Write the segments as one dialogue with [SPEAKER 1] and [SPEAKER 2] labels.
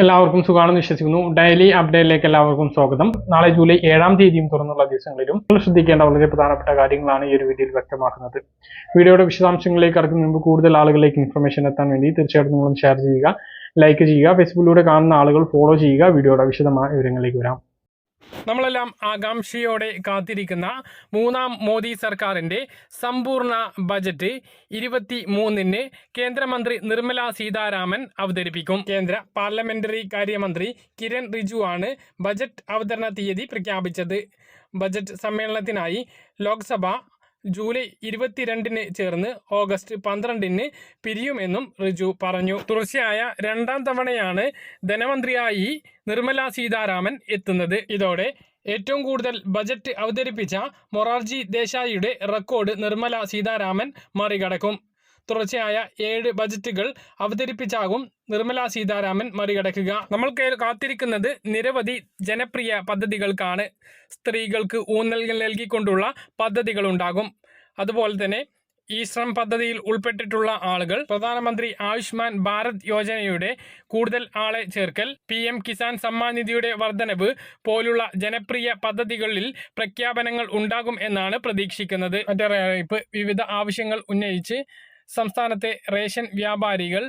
[SPEAKER 1] എല്ലാവർക്കും സുഖമാണെന്ന് വിശ്വസിക്കുന്നു. ഡെയിലി അപ്ഡേറ്റിലേക്ക് എല്ലാവർക്കും സ്വാഗതം. നാളെ ജൂലൈ ഏഴാം തീയതിയും തുറന്നുള്ള ദിവസങ്ങളിലും നിങ്ങൾ ശ്രദ്ധിക്കേണ്ട വളരെ പ്രധാനപ്പെട്ട കാര്യങ്ങളാണ് ഈ ഒരു വീഡിയോയിൽ വ്യക്തമാക്കുന്നത്. വീഡിയോയുടെ വിശദാംശങ്ങളിലേക്ക് കടക്കുന്ന മുമ്പ് കൂടുതൽ ആളുകളിലേക്ക് ഇൻഫർമേഷൻ എത്താൻ വേണ്ടി തീർച്ചയായിട്ടും നിങ്ങളും ഷെയർ ചെയ്യുക ലൈക്ക് ചെയ്യുക ഫേസ്ബുക്കിലൂടെ കാണുന്ന ആളുകൾ ഫോളോ ചെയ്യുക വീഡിയോയുടെ വിശദമായ വിവരങ്ങളിലേക്ക് വരാം. നമ്മളെല്ലാം ആകാംക്ഷയോടെ കാത്തിരിക്കുന്ന മൂന്നാം മോദി സർക്കാരിന്റെ സമ്പൂർണ ബജറ്റ് ഇരുപത്തി മൂന്നിന് കേന്ദ്രമന്ത്രി നിർമ്മല സീതാരാമൻ അവതരിപ്പിക്കും. കേന്ദ്ര പാർലമെന്ററി കാര്യമന്ത്രി കിരൺ റിജു ആണ് ബജറ്റ് അവതരണ തീയതി പ്രഖ്യാപിച്ചത്. ബജറ്റ് സമ്മേളനത്തിനായി ലോക്സഭ ജൂലൈ ഇരുപത്തിരണ്ടിന് ചേർന്ന് ഓഗസ്റ്റ് പന്ത്രണ്ടിന് പിരിയുമെന്നും റിജു പറഞ്ഞു. തുടർച്ചയായ രണ്ടാം തവണയാണ് ധനമന്ത്രിയായി നിർമ്മല സീതാരാമൻ എത്തുന്നത്. ഇതോടെ ഏറ്റവും കൂടുതൽ ബജറ്റ് അവതരിപ്പിച്ച മൊറാർജി ദേശായിയുടെ റെക്കോർഡ് നിർമ്മല സീതാരാമൻ മറികടക്കും. തുടർച്ചയായ ഏഴ് ബജറ്റുകൾ അവതരിപ്പിച്ചാകും നിർമ്മല സീതാരാമൻ മറികടക്കുക. നമ്മൾ കാത്തിരിക്കുന്നത് നിരവധി ജനപ്രിയ പദ്ധതികൾക്കാണ്. സ്ത്രീകൾക്ക് ഊന്നൽ നൽകിക്കൊണ്ടുള്ള പദ്ധതികളുണ്ടാകും. അതുപോലെ തന്നെ ഈ ശ്രം പദ്ധതിയിൽ ഉൾപ്പെട്ടിട്ടുള്ള ആളുകൾ പ്രധാനമന്ത്രി ആയുഷ്മാൻ ഭാരത് യോജനയുടെ കൂടുതൽ ആളെ ചേർക്കൽ പി എം കിസാൻ സമ്മാൻ നിധിയുടെ വർധനവ് പോലുള്ള ജനപ്രിയ പദ്ധതികളിൽ പ്രഖ്യാപനങ്ങൾ ഉണ്ടാകും എന്നാണ് പ്രതീക്ഷിക്കുന്നത്. മറ്ററിയിപ്പ് വിവിധ ആവശ്യങ്ങൾ ഉന്നയിച്ച് സംസ്ഥാനത്തെ റേഷൻ വ്യാപാരികൾ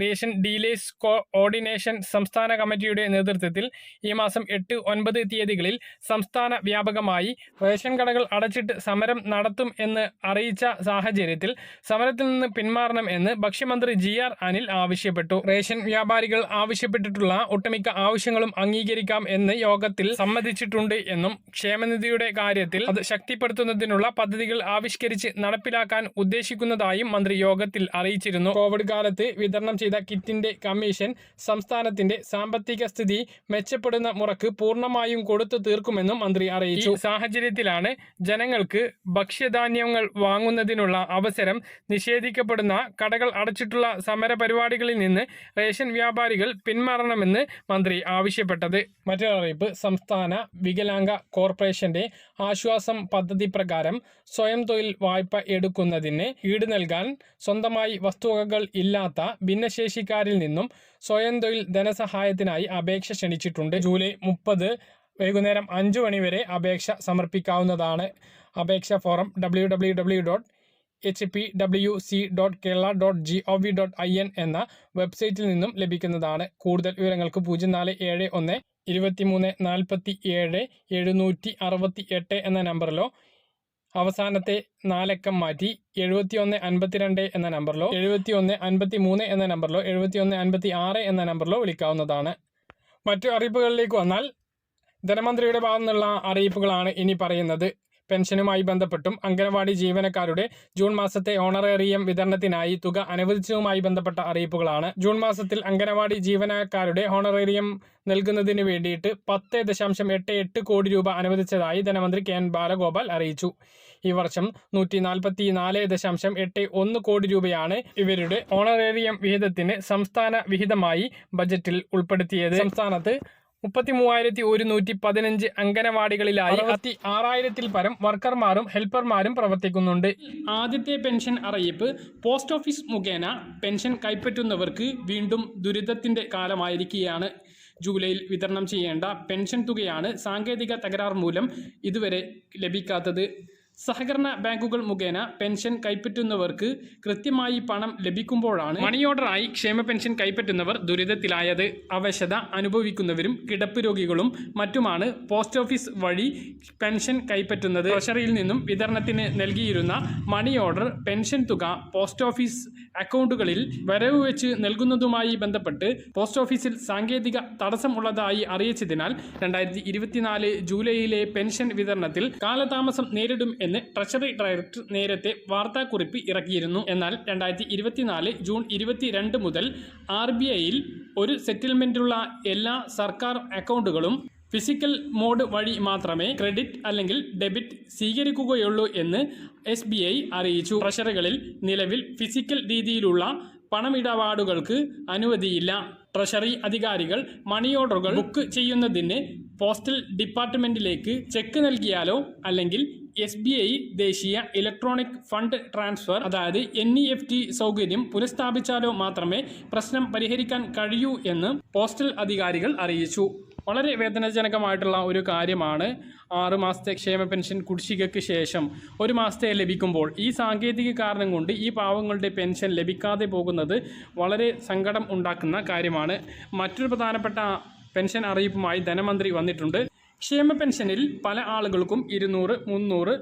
[SPEAKER 1] റേഷൻ ഡീലേഴ്സ് കോർഡിനേഷൻ സംസ്ഥാന കമ്മിറ്റിയുടെ നേതൃത്വത്തിൽ ഈ മാസം എട്ട് ഒൻപത് തീയതികളിൽ സംസ്ഥാന വ്യാപകമായി റേഷൻ കടകൾ അടച്ചിട്ട് സമരം നടത്തും എന്ന് അറിയിച്ച സാഹചര്യത്തിൽ സമരത്തിൽ നിന്ന് പിന്മാറണം എന്ന് ഭക്ഷ്യമന്ത്രി ജി ആർ അനിൽ ആവശ്യപ്പെട്ടു. റേഷൻ വ്യാപാരികൾ ആവശ്യപ്പെട്ടിട്ടുള്ള ഒട്ടുമിക്ക ആവശ്യങ്ങളും അംഗീകരിക്കാം എന്ന് യോഗത്തിൽ സമ്മതിച്ചിട്ടുണ്ട് എന്നും ക്ഷേമനിധിയുടെ കാര്യത്തിൽ അത് ശക്തിപ്പെടുത്തുന്നതിനുള്ള പദ്ധതികൾ ആവിഷ്കരിച്ച് നടപ്പിലാക്കാൻ ഉദ്ദേശിക്കുന്നതായും മന്ത്രി യോഗത്തിൽ അറിയിച്ചിരുന്നു. കോവിഡ് കാലത്ത് വിതരണം ചെയ്ത കിറ്റിന്റെ കമ്മീഷൻ സംസ്ഥാനത്തിന്റെ സാമ്പത്തിക സ്ഥിതി മെച്ചപ്പെടുന്ന മുറക്ക് പൂർണമായും കൊടുത്തു തീർക്കുമെന്നും മന്ത്രി അറിയിച്ചു. സാഹചര്യത്തിലാണ് ജനങ്ങൾക്ക് ഭക്ഷ്യധാന്യങ്ങൾ വാങ്ങുന്നതിനുള്ള അവസരം നിഷേധിക്കപ്പെടുന്ന കടകൾ അടച്ചിട്ടുള്ള സമര പരിപാടികളിൽ നിന്ന് റേഷൻ വ്യാപാരികൾ പിന്മാറണമെന്ന് മന്ത്രി ആവശ്യപ്പെട്ടത്. മറ്റൊരറിയിപ്പ് സംസ്ഥാന വികലാംഗ കോർപ്പറേഷന്റെ ആശ്വാസം പദ്ധതി പ്രകാരം സ്വയം തൊഴിൽ വായ്പ എടുക്കുന്നതിന് ഈട് നൽകാൻ സ്വന്തമായി വസ്തുവകകൾ ഇല്ലാത്ത ഭിന്നശേഷിക്കാരിൽ നിന്നും സ്വയം തൊഴിൽ ധനസഹായത്തിനായി അപേക്ഷ ക്ഷണിച്ചിട്ടുണ്ട്. ജൂലൈ മുപ്പത് വൈകുന്നേരം അഞ്ചു മണി വരെ അപേക്ഷ സമർപ്പിക്കാവുന്നതാണ്. അപേക്ഷ form W W W dot H P W C dot Kerala dot G O V dot I N എന്ന വെബ്സൈറ്റിൽ നിന്നും ലഭിക്കുന്നതാണ്. കൂടുതൽ വിവരങ്ങൾക്ക് പൂജ്യം നാല് ഏഴ് ഒന്ന് ഇരുപത്തിമൂന്ന് നാൽപ്പത്തി ഏഴ് എഴുന്നൂറ്റി അറുപത്തി എട്ട് എന്ന നമ്പറിലോ അവസാനത്തെ നാലക്കം മാറ്റി എഴുപത്തി ഒന്ന് അൻപത്തിരണ്ട് എന്ന നമ്പറിലോ എഴുപത്തി ഒന്ന് അൻപത്തി മൂന്ന് എന്ന നമ്പറിലോ എഴുപത്തി ഒന്ന് അൻപത്തി ആറ് എന്ന നമ്പറിലോ വിളിക്കാവുന്നതാണ്. മറ്റു അറിയിപ്പുകളിലേക്ക് വന്നാൽ ധനമന്ത്രിയുടെ ഭാഗത്തുനിന്നുള്ള അറിയിപ്പുകളാണ് ഇനി പറയുന്നത്. പെൻഷനുമായി ബന്ധപ്പെട്ടും അംഗനവാടി ജീവനക്കാരുടെ ജൂൺ മാസത്തെ ഓണറേറിയം വിതരണത്തിനായി തുക അനുവദിച്ചതുമായി ബന്ധപ്പെട്ട അറിയിപ്പുകളാണ്. ജൂൺ മാസത്തിൽ അംഗനവാടി ജീവനക്കാരുടെ ഓണറേറിയം നൽകുന്നതിന് വേണ്ടിയിട്ട് പത്ത് ദശാംശം എട്ട് എട്ട് കോടി രൂപ അനുവദിച്ചതായി ധനമന്ത്രി കെ എൻ ബാലഗോപാൽ അറിയിച്ചു. ഈ വർഷം നൂറ്റി നാൽപ്പത്തി നാല് ദശാംശം എട്ട് ഒന്ന് കോടി രൂപയാണ് ഇവരുടെ ഓണറേറിയം വിഹിതത്തിന് സംസ്ഥാന വിഹിതമായി ബജറ്റിൽ ഉൾപ്പെടുത്തിയത്. സംസ്ഥാനത്ത് മുപ്പത്തി മൂവായിരത്തി ഒരുന്നൂറ്റി പതിനഞ്ച് അംഗനവാടികളിലായി അറുപത്തി ആറായിരത്തിൽ പരം വർക്കർമാരും ഹെൽപ്പർമാരും പ്രവർത്തിക്കുന്നുണ്ട്. ആദ്യത്തെ പെൻഷൻ അറിയിപ്പ് പോസ്റ്റ് ഓഫീസ് മുഖേന പെൻഷൻ കൈപ്പറ്റുന്നവർക്ക് വീണ്ടും ദുരിതത്തിന്റെ കാലമായിരിക്കുകയാണ്. ജൂലൈയിൽ വിതരണം ചെയ്യേണ്ട പെൻഷൻ തുകയാണ് സാങ്കേതിക തകരാർ മൂലം ഇതുവരെ ലഭിക്കാത്തത്. സഹകരണ ബാങ്കുകൾ മുഖേന പെൻഷൻ കൈപ്പറ്റുന്നവർക്ക് കൃത്യമായി പണം ലഭിക്കുമ്പോഴാണ് മണി ഓർഡറായി ക്ഷേമ പെൻഷൻ കൈപ്പറ്റുന്നവർ ദുരിതത്തിലായത്. അവശത അനുഭവിക്കുന്നവരും കിടപ്പ് രോഗികളും മറ്റുമാണ് പോസ്റ്റ് ഓഫീസ് വഴി പെൻഷൻ കൈപ്പറ്റുന്നത്. ട്രഷറിയിൽ നിന്നും വിതരണത്തിന് നൽകിയിരുന്ന മണി ഓർഡർ പെൻഷൻ തുക പോസ്റ്റ് ഓഫീസ് അക്കൗണ്ടുകളിൽ വരവ് വെച്ച് നൽകുന്നതുമായി ബന്ധപ്പെട്ട് പോസ്റ്റ് ഓഫീസിൽ സാങ്കേതിക തടസ്സമുള്ളതായി അറിയിച്ചതിനാൽ രണ്ടായിരത്തി ഇരുപത്തിനാല് ജൂലൈയിലെ പെൻഷൻ വിതരണത്തിൽ കാലതാമസം നേരിടും ട്രഷറി ഡയറക്ടർ നേരത്തെ വാർത്താക്കുറിപ്പ് ഇറക്കിയിരുന്നു. എന്നാൽ രണ്ടായിരത്തി ഇരുപത്തിനാല് ജൂൺ ഇരുപത്തിരണ്ട് മുതൽ ആർ ബി ഐയിൽ ഒരു സെറ്റിൽമെന്റുള്ള എല്ലാ സർക്കാർ അക്കൗണ്ടുകളും ഫിസിക്കൽ മോഡ് വഴി മാത്രമേ ക്രെഡിറ്റ് അല്ലെങ്കിൽ ഡെബിറ്റ് സ്വീകരിക്കുകയുള്ളൂ എന്ന് എസ് ബി ഐ അറിയിച്ചു. ട്രഷറികളിൽ നിലവിൽ ഫിസിക്കൽ രീതിയിലുള്ള പണമിടപാടുകൾക്ക് അനുമതിയില്ല. ട്രഷറി അധികാരികൾ മണി ഓർഡറുകൾ ബുക്ക് ചെയ്യുന്നതിന് പോസ്റ്റൽ ഡിപ്പാർട്ട്മെന്റിലേക്ക് ചെക്ക് നൽകിയാലോ അല്ലെങ്കിൽ എസ് ബി ഐ ദേശീയ ഇലക്ട്രോണിക് ഫണ്ട് ട്രാൻസ്ഫർ അതായത് എൻ ഇ എഫ് ടി സൗകര്യം പുനഃസ്ഥാപിച്ചാലോ മാത്രമേ പ്രശ്നം പരിഹരിക്കാൻ കഴിയൂ എന്ന് പോസ്റ്റൽ അധികാരികൾ അറിയിച്ചു. വളരെ വേദനാജനകമായിട്ടുള്ള ഒരു കാര്യമാണ് ആറ് മാസത്തെ ക്ഷേമ പെൻഷൻ കുടിശ്ശികയ്ക്ക് ശേഷം ഒരു മാസത്തെ ലഭിക്കുമ്പോൾ ഈ സാങ്കേതിക കാരണം കൊണ്ട് ഈ പാവങ്ങളുടെ പെൻഷൻ ലഭിക്കാതെ പോകുന്നത് വളരെ സങ്കടം ഉണ്ടാക്കുന്ന കാര്യമാണ്. മറ്റൊരു പ്രധാനപ്പെട്ട പെൻഷൻ അറിയിപ്പുമായി ധനമന്ത്രി വന്നിട്ടുണ്ട്. ക്ഷേമ പെൻഷനിൽ പല ആളുകൾക്കും ഇരുന്നൂറ് മുന്നൂറ്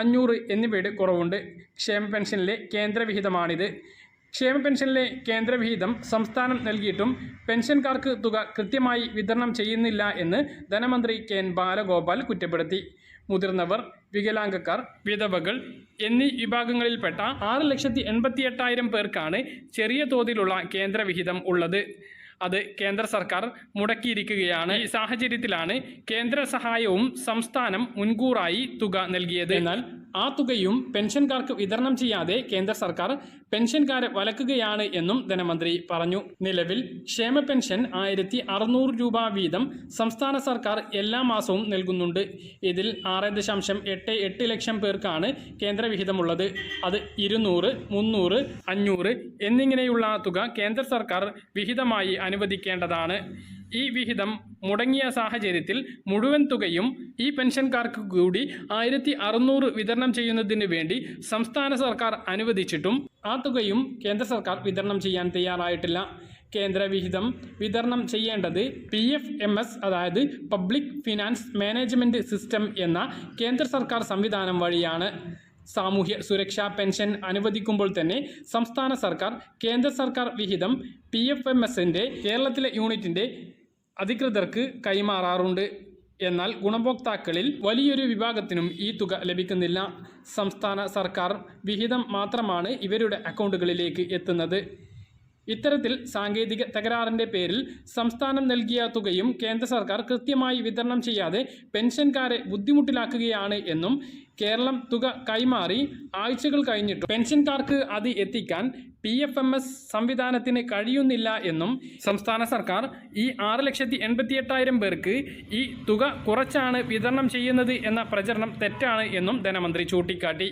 [SPEAKER 1] അഞ്ഞൂറ് എന്നിവയുടെ കുറവുണ്ട്. ക്ഷേമ പെൻഷനിലെ കേന്ദ്രവിഹിതമാണിത് ക്ഷേമ പെൻഷനിലെ കേന്ദ്രവിഹിതം സംസ്ഥാനം നൽകിയിട്ടും പെൻഷൻകാർക്ക് തുക കൃത്യമായി വിതരണം ചെയ്യുന്നില്ല എന്ന് ധനമന്ത്രി കെ എൻ ബാലഗോപാൽ കുറ്റപ്പെടുത്തി. മുതിർന്നവർ വികലാംഗക്കാർ വിധവകൾ എന്നീ വിഭാഗങ്ങളിൽപ്പെട്ട ആറ് ലക്ഷത്തി എൺപത്തി എട്ടായിരം പേർക്കാണ് ചെറിയ തോതിലുള്ള കേന്ദ്രവിഹിതം ഉള്ളത്. അത് കേന്ദ്ര സർക്കാർ മുടക്കിയിരിക്കുകയാണ്. ഈ സാഹചര്യത്തിലാണ് കേന്ദ്ര സഹായവും സംസ്ഥാനം മുൻകൂറായി തുക നൽകിയത്. എന്നാൽ ആ തുകയും പെൻഷൻകാർക്ക് വിതരണം ചെയ്യാതെ കേന്ദ്ര സർക്കാർ പെൻഷൻകാരെ വലക്കുകയാണ് എന്നും ധനമന്ത്രി പറഞ്ഞു. നിലവിൽ ക്ഷേമ പെൻഷൻ ആയിരത്തി അറുന്നൂറ് രൂപ വീതം സംസ്ഥാന സർക്കാർ എല്ലാ മാസവും നൽകുന്നുണ്ട്. ഇതിൽ ആറ് ദശാംശം എട്ട് എട്ട് ലക്ഷം പേർക്കാണ് കേന്ദ്രവിഹിതമുള്ളത്. അത് ഇരുന്നൂറ് മുന്നൂറ് അഞ്ഞൂറ് എന്നിങ്ങനെയുള്ള തുക കേന്ദ്ര സർക്കാർ വിഹിതമായി അനുവദിക്കേണ്ടതാണ്. ഈ വിഹിതം മുടങ്ങിയ സാഹചര്യത്തിൽ മുഴുവൻ തുകയും ഈ പെൻഷൻകാർക്ക് കൂടി ആയിരത്തി അറുന്നൂറ് വിതരണം ചെയ്യുന്നതിന് വേണ്ടി സംസ്ഥാന സർക്കാർ അനുവദിച്ചിട്ടും ആ തുകയും കേന്ദ്ര സർക്കാർ വിതരണം ചെയ്യാൻ തയ്യാറായിട്ടില്ല. കേന്ദ്ര വിഹിതം വിതരണം ചെയ്യേണ്ടത് പി എഫ് എം എസ് അതായത് പബ്ലിക് ഫിനാൻസ് മാനേജ്മെന്റ് സിസ്റ്റം എന്ന കേന്ദ്ര സർക്കാർ സംവിധാനം വഴിയാണ്. സാമൂഹ്യ സുരക്ഷാ പെൻഷൻ അനുവദിക്കുമ്പോൾ തന്നെ സംസ്ഥാന സർക്കാർ കേന്ദ്ര സർക്കാർ വിഹിതം പി എഫ് എം എസിന്റെ കേരളത്തിലെ യൂണിറ്റിന്റെ അധികൃതർക്ക് കൈമാറാറുണ്ട്. എന്നാൽ ഗുണഭോക്താക്കളിൽ വലിയൊരു വിഭാഗത്തിനും ഈ തുക ലഭിക്കുന്നില്ല. സംസ്ഥാന സർക്കാർ വിഹിതം മാത്രമാണ് ഇവരുടെ അക്കൗണ്ടുകളിലേക്ക് എത്തുന്നത്. ഇത്തരത്തിൽ സാങ്കേതിക തകരാറിന്റെ പേരിൽ സംസ്ഥാനം നൽകിയ തുകയും കേന്ദ്ര സർക്കാർ കൃത്യമായി വിതരണം ചെയ്യാതെ പെൻഷൻകാരെ ബുദ്ധിമുട്ടിലാക്കുകയാണ് എന്നും കേരളം തുക കൈമാറി ആഴ്ചകൾ കഴിഞ്ഞിട്ടും പെൻഷൻകാർക്ക് അത് എത്തിക്കാൻ പി എഫ് എം എസ് സംവിധാനത്തിന് കഴിയുന്നില്ല എന്നും സംസ്ഥാന സർക്കാർ ഈ ആറ് ലക്ഷത്തി എൺപത്തി എട്ടായിരം പേർക്ക് ഈ തുക കുറച്ചാണ് വിതരണം ചെയ്യുന്നത് എന്ന പ്രചരണം തെറ്റാണ് എന്നും ധനമന്ത്രി ചൂണ്ടിക്കാട്ടി.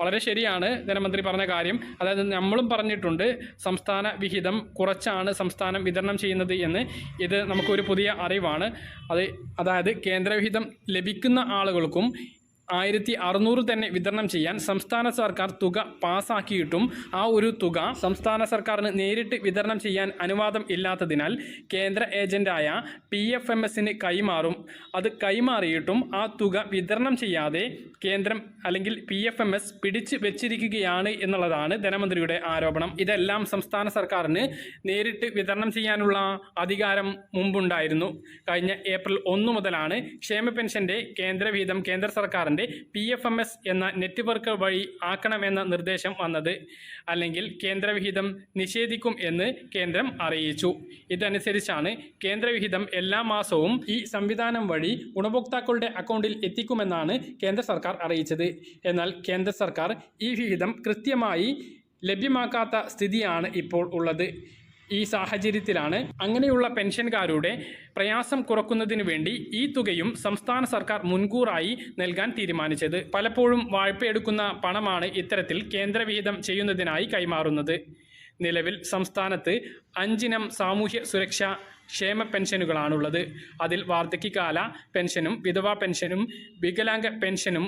[SPEAKER 1] വളരെ ശരിയാണ് ധനമന്ത്രി പറഞ്ഞ കാര്യം. അതായത് നമ്മളും പറഞ്ഞിട്ടുണ്ട് സംസ്ഥാന വിഹിതം കുറച്ചാണ് സംസ്ഥാനം വിതരണം ചെയ്യുന്നത് എന്ന്. ഇത് നമുക്കൊരു പുതിയ അറിവാണ്. അത് അതായത് കേന്ദ്രവിഹിതം ലഭിക്കുന്ന ആളുകൾക്കും ആയിരത്തി അറുന്നൂറ് തന്നെ വിതരണം ചെയ്യാൻ സംസ്ഥാന സർക്കാർ തുക പാസാക്കിയിട്ടും ആ ഒരു തുക സംസ്ഥാന സർക്കാരിന് നേരിട്ട് വിതരണം ചെയ്യാൻ അനുവാദം ഇല്ലാത്തതിനാൽ കേന്ദ്ര ഏജന്റായ പി എഫ് എം എസിന് കൈമാറും. അത് കൈമാറിയിട്ടും ആ തുക വിതരണം ചെയ്യാതെ കേന്ദ്രം അല്ലെങ്കിൽ പി എഫ് എം എസ് പിടിച്ചു വെച്ചിരിക്കുകയാണ് എന്നുള്ളതാണ് ധനമന്ത്രിയുടെ ആരോപണം. ഇതെല്ലാം സംസ്ഥാന സർക്കാരിന് നേരിട്ട് വിതരണം ചെയ്യാനുള്ള അധികാരം മുമ്പുണ്ടായിരുന്നു. കഴിഞ്ഞ ഏപ്രിൽ ഒന്ന് മുതലാണ് ക്ഷേമ പെൻഷന്റെ കേന്ദ്രവിഹിതം കേന്ദ്ര സർക്കാരിന്റെ പി എഫ് എം എസ് എന്ന നെറ്റ്വർക്ക് വഴി ആക്കണമെന്ന നിർദ്ദേശം വന്നത് അല്ലെങ്കിൽ കേന്ദ്രവിഹിതം നിഷേധിക്കും എന്ന് കേന്ദ്രം അറിയിച്ചു. ഇതനുസരിച്ചാണ് കേന്ദ്രവിഹിതം എല്ലാ മാസവും ഈ സംവിധാനം വഴി ഗുണഭോക്താക്കളുടെ അക്കൗണ്ടിൽ എത്തിക്കുമെന്നാണ് കേന്ദ്ര സർക്കാർ അറിയിച്ചത്. എന്നാൽ കേന്ദ്ര സർക്കാർ ഈ വിഹിതം കൃത്യമായി ലഭ്യമാക്കാത്ത സ്ഥിതിയാണ് ഇപ്പോൾ ഉള്ളത്. ഈ സാഹചര്യത്തിലാണ് അങ്ങനെയുള്ള പെൻഷൻകാരുടെ പ്രയാസം കുറക്കുന്നതിന് വേണ്ടി ഈ തുകയും സംസ്ഥാന സർക്കാർ മുൻകൂറായി നൽകാൻ തീരുമാനിച്ചത്. പലപ്പോഴും വായ്പയെടുക്കുന്ന പണമാണ് ഇത്തരത്തിൽ കേന്ദ്രവിഹിതം ചെയ്യുന്നതിനായി കൈമാറുന്നത്. നിലവിൽ സംസ്ഥാനത്ത് അഞ്ചിനം സാമൂഹ്യ സുരക്ഷാ ക്ഷേമ പെൻഷനുകളാണുള്ളത്. അതിൽ വാർദ്ധക്യകാല പെൻഷനും വിധവാ പെൻഷനും വികലാംഗ പെൻഷനും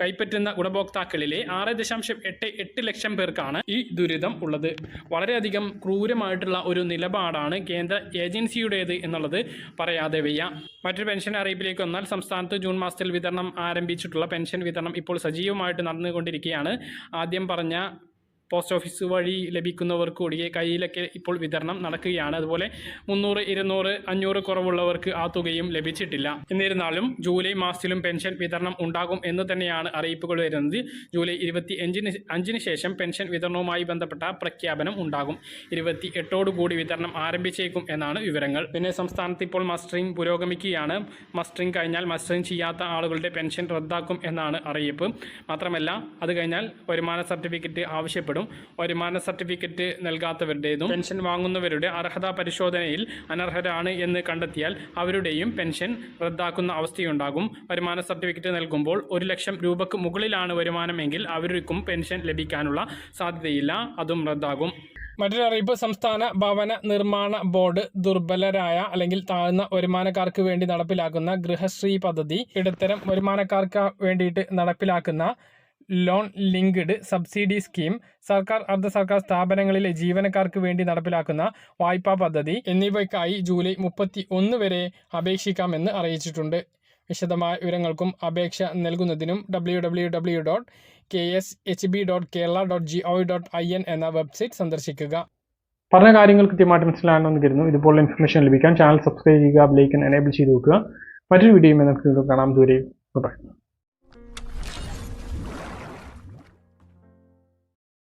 [SPEAKER 1] കൈപ്പറ്റുന്ന ഗുണഭോക്താക്കളിലെ ആറ് ദശാംശം എട്ട് എട്ട് ലക്ഷം പേർക്കാണ് ഈ ദുരിതം ഉള്ളത്. വളരെയധികം ക്രൂരമായിട്ടുള്ള ഒരു നിലപാടാണ് കേന്ദ്ര ഏജൻസിയുടേത് എന്നുള്ളത് പറയാതെ വയ്യ. മറ്റൊരു പെൻഷൻ അറിയിപ്പിലേക്ക് വന്നാൽ സംസ്ഥാനത്ത് ജൂൺ മാസത്തിൽ വിതരണം ആരംഭിച്ചിട്ടുള്ള പെൻഷൻ വിതരണം ഇപ്പോൾ സജീവമായിട്ട് നടന്നുകൊണ്ടിരിക്കുകയാണ്. ആദ്യം പറഞ്ഞ പോസ്റ്റ് ഓഫീസ് വഴി ലഭിക്കുന്നവർക്ക് ഒഴികെ കയ്യിലൊക്കെ ഇപ്പോൾ വിതരണം നടക്കുകയാണ്. അതുപോലെ മുന്നൂറ് ഇരുന്നൂറ് അഞ്ഞൂറ് കുറവുള്ളവർക്ക് ആ തുകയും ലഭിച്ചിട്ടില്ല. എന്നിരുന്നാലും ജൂലൈ മാസത്തിലും പെൻഷൻ വിതരണം ഉണ്ടാകും എന്ന് തന്നെയാണ് അറിയിപ്പുകൾ വരുന്നത്. ജൂലൈ ഇരുപത്തി അഞ്ചിന് അഞ്ചിന് ശേഷം പെൻഷൻ വിതരണവുമായി ബന്ധപ്പെട്ട പ്രഖ്യാപനം ഉണ്ടാകും. ഇരുപത്തി എട്ടോടുകൂടി വിതരണം ആരംഭിച്ചേക്കും എന്നാണ് വിവരങ്ങൾ. പിന്നെ സംസ്ഥാനത്ത് ഇപ്പോൾ മസ്റ്ററിംഗ് പുരോഗമിക്കുകയാണ്. മസ്റ്ററിംഗ് കഴിഞ്ഞാൽ മസ്റ്ററിംഗ് ചെയ്യാത്ത ആളുകളുടെ പെൻഷൻ റദ്ദാക്കും എന്നാണ് അറിയിപ്പ്. മാത്രമല്ല അത് കഴിഞ്ഞാൽ വരുമാന സർട്ടിഫിക്കറ്റ് ആവശ്യപ്പെടും. നൽകുന്നവരുടേതും വരുമാന സർട്ടിഫിക്കറ്റ് നൽകാത്തവരുടേതും പെൻഷൻ വാങ്ങുന്നവരുടെ അർഹതാ പരിശോധനയിൽ അനർഹരാണ് എന്ന് കണ്ടെത്തിയാൽ അവരുടെയും പെൻഷൻ റദ്ദാക്കുന്ന അവസ്ഥയുണ്ടാകും. വരുമാന സർട്ടിഫിക്കറ്റ് നൽകുമ്പോൾ ഒരു ലക്ഷം രൂപക്ക് മുകളിലാണ് വരുമാനമെങ്കിൽ അവർക്കും പെൻഷൻ ലഭിക്കാനുള്ള സാധ്യതയില്ല അതും റദ്ദാകും. മറ്റൊരു അറിയിപ്പ് സംസ്ഥാന ഭവന നിർമ്മാണ ബോർഡ് ദുർബലരായ അല്ലെങ്കിൽ താഴ്ന്ന വരുമാനക്കാർക്ക് വേണ്ടി നടപ്പിലാക്കുന്ന ഗൃഹശ്രീ പദ്ധതി ഇടത്തരം വരുമാനക്കാർക്ക് വേണ്ടിയിട്ട് നടപ്പിലാക്കുന്ന ലോൺ ലിങ്ക്ഡ് സബ്സിഡി സ്കീം സർക്കാർ അർദ്ധ സർക്കാർ സ്ഥാപനങ്ങളിലെ ജീവനക്കാർക്ക് വേണ്ടി നടപ്പിലാക്കുന്ന വായ്പാ പദ്ധതി എന്നിവയ്ക്കായി ജൂലൈ മുപ്പത്തി ഒന്ന് വരെ അപേക്ഷിക്കാമെന്ന് അറിയിച്ചിട്ടുണ്ട്. വിശദമായ വിവരങ്ങൾക്കും അപേക്ഷ നൽകുന്നതിനും W W W dot K S H B dot Kerala dot G O dot I N എന്ന വെബ്സൈറ്റ് സന്ദർശിക്കുക. പറഞ്ഞ കാര്യങ്ങൾ കൃത്യമായിട്ട് മനസ്സിലാണെന്ന് കരുതുന്നു ഇതുപോലുള്ള ഇൻഫർമേഷൻ ലഭിക്കാൻ ചാനൽ സബ്സ്ക്രൈബ് ചെയ്യുക ബെലൈക്കൻ എനേബിൾ ചെയ്ത് വെക്കുക. മറ്റൊരു വീഡിയോയുമായി നമുക്ക് കാണാം. ദൂരെ